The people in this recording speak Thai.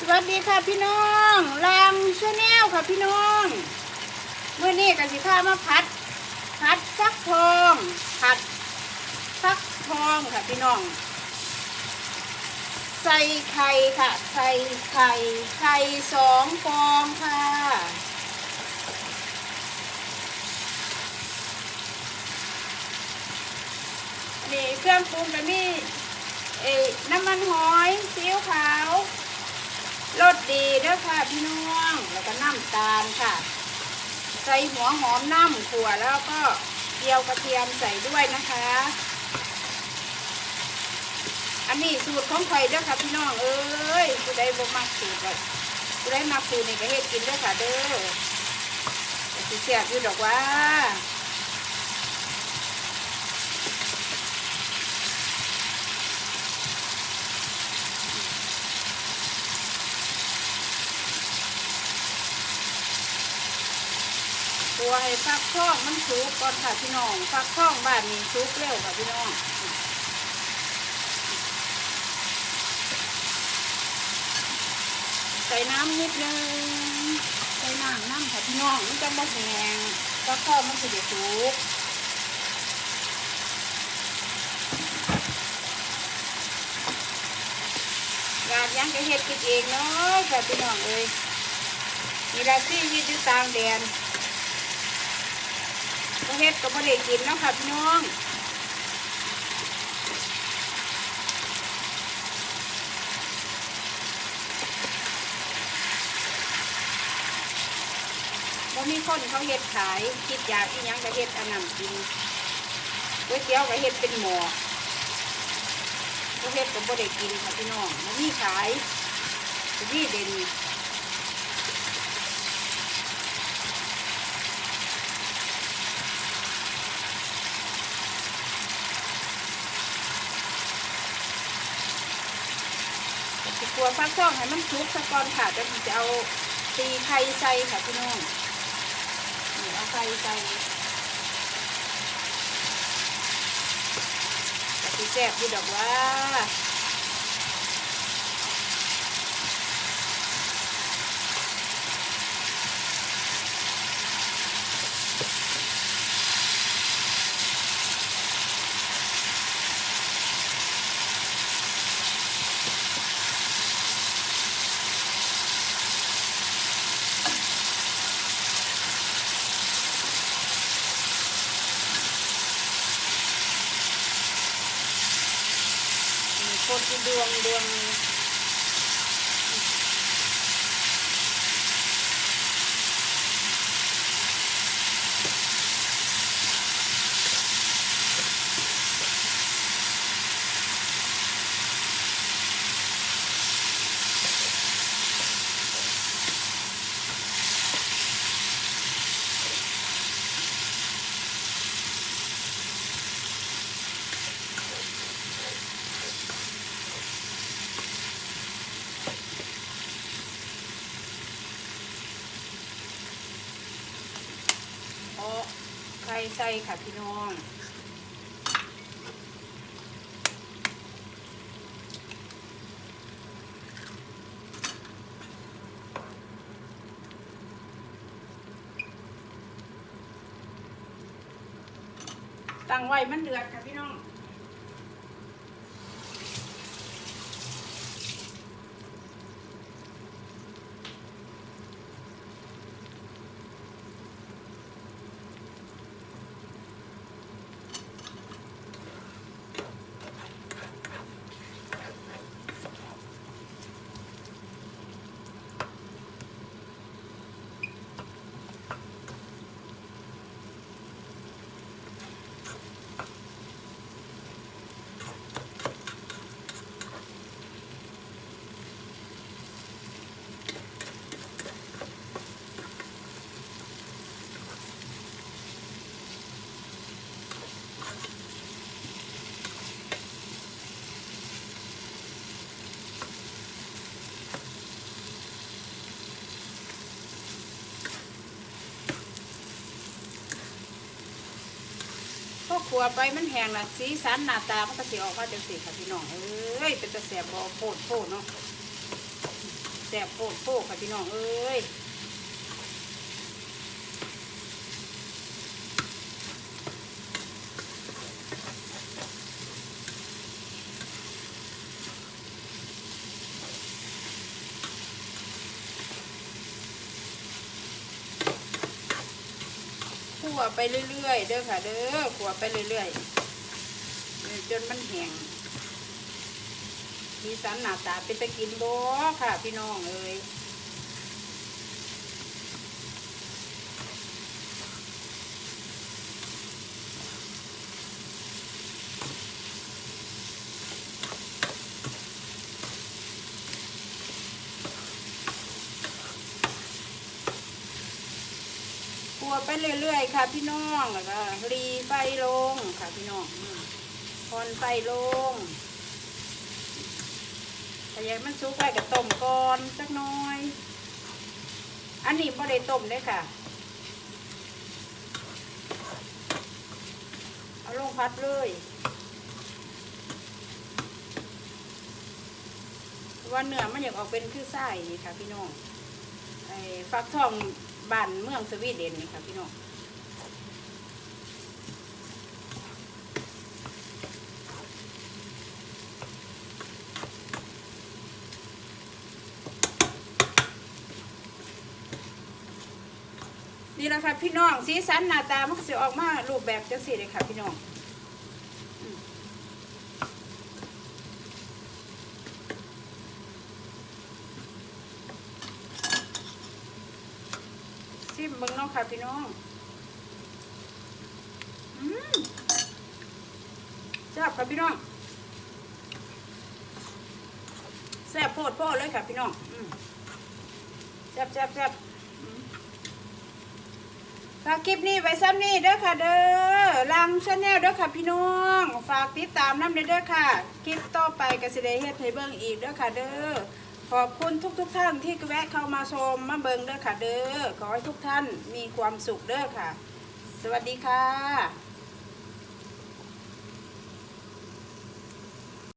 สวัสดีค่ะพี่น้องลังชาแนลค่ะพี่น้องเมื่อนี้กันสิพามาพัด พัดฟักทองผัดฟักทองค่ะพี่น้อง ใส่ไข่ค่ะใส่ไข่ไข่สองฟองค่ะนี่เครื่องปรุงก็มีเอ้น้ำมันหอยซีอิ๊วขาว รสดีเด้อค่ะพี่น้องแล้วก็น้ำตาลค่ะ ใส่หัวหอมน้ำขั่วแล้วก็เจียวกระเทียมใส่ด้วยนะคะ อันนี้สูตรของข่อยเด้อค่ะพี่น้องเอ้ยผู้ใดบ่มักสูตรก็ผู้ใดมักสูตรนี่ก็เฮ็ดกินเด้อค่ะเด้อแต่สิแซ่บอยู่ดอกว่า ตัวให้ฟักทองมันสุกก่อนค่ะพี่น้องฟักทองบ้านนี้สุกเร็วค่ะพี่น้องใส่น้ำนิดนึงใส่น้ำน้ำค่ะพี่น้องมันจะบ่แห้งฟักทองมันจะได้สุกงานยังจะเฮ็ดกินเองเนาะค่ะพี่น้องเอ้ยมีราชีวิตอยู่ต่างแดน เฮ็ดก็บ่ได้กินเนาะค่ะพี่น้องบ่มีคนเขาเฮ็ดขายคิดอยากอีหยังก็เฮ็ดอันนั้นกินก๋วยเตี๋ยวก็เฮ็ดเป็นหม้อก็เฮ็ดก็บ่ได้กินค่ะพี่น้องบ่มีขายบ่เด่น ตัวฟักทองให้มันสุกสะก่อนค่ะจะจะเอาตีไข่ใส่ค่ะพี่น้องนี่เอาไข่ใส่จะตีแซ่บดีดอกว่า นี่คนที่ดวงดวงเอาไข่ ใส่ค่ะพี่น้องตั้งไว้มันเดือดค่ะพี่น้อง ขัวไปมันแห้งละสีสันหน้าตามันก็สิออกมาจังสีค่ะพี่น้องเอ้ยเป็นตะแสบบอโพดโพดเนาะแสบโคตรโคค่ะพี่น้องเอ้ย คั่วไปเรื่อยๆ เด้อค่ะ เด้อคั่วไปเรื่อยๆจนมันแห้งมีสันหนาตาเป็นตะกินบ่ค่ะ พี่น้องเอ้ย คั่วไปเรื่อยๆค่ะ พี่น้องแล้วก็รีไฟลงค่ะพี่น้องพอนไฟลงแต่ยังมันสุกไปกับต้มก่อนสักน้อย อันนี้บ่ได้ต้มเลยค่ะ เอาลงพัดเลยว่าเนื้อมันอยากออกเป็นคือไส้นี่ค่ะ พี่น้องไอ้ฟักทอง บ้านเมืองสวีเดนนี่ค่ะพี่น้องนี่แหละค่ะพี่น้องสีสันหน้าตามันก็จะออกมารูปแบบจังสีเลยค่ะพี่น้องิมเบิ่งเน้องค่ะพี่น้องอืมแซ่บค่ะพี่น้องแซ่บโพดโพดเลยค่ะพี่น้องอืมแซ่บแซ่บแซ่บฝากคลิปนี้ไว้ซ้ำนี่เด้อค่ะเด้อลังชาแนลเด้อค่ะพี่น้อง ฝากติดตามน้ำเด้อค่ะ คลิปต่อไปก็สิได้เฮ็ดให้เบิ่งอีกเด้อค่ะเด้อ ขอบคุณทุกๆทท่านที่แวะเข้ามาชมมาเบิงเด้อค่ะเด้อขอให้ทุกท่านมีความสุขเด้อค่ะ สวัสดีค่ะ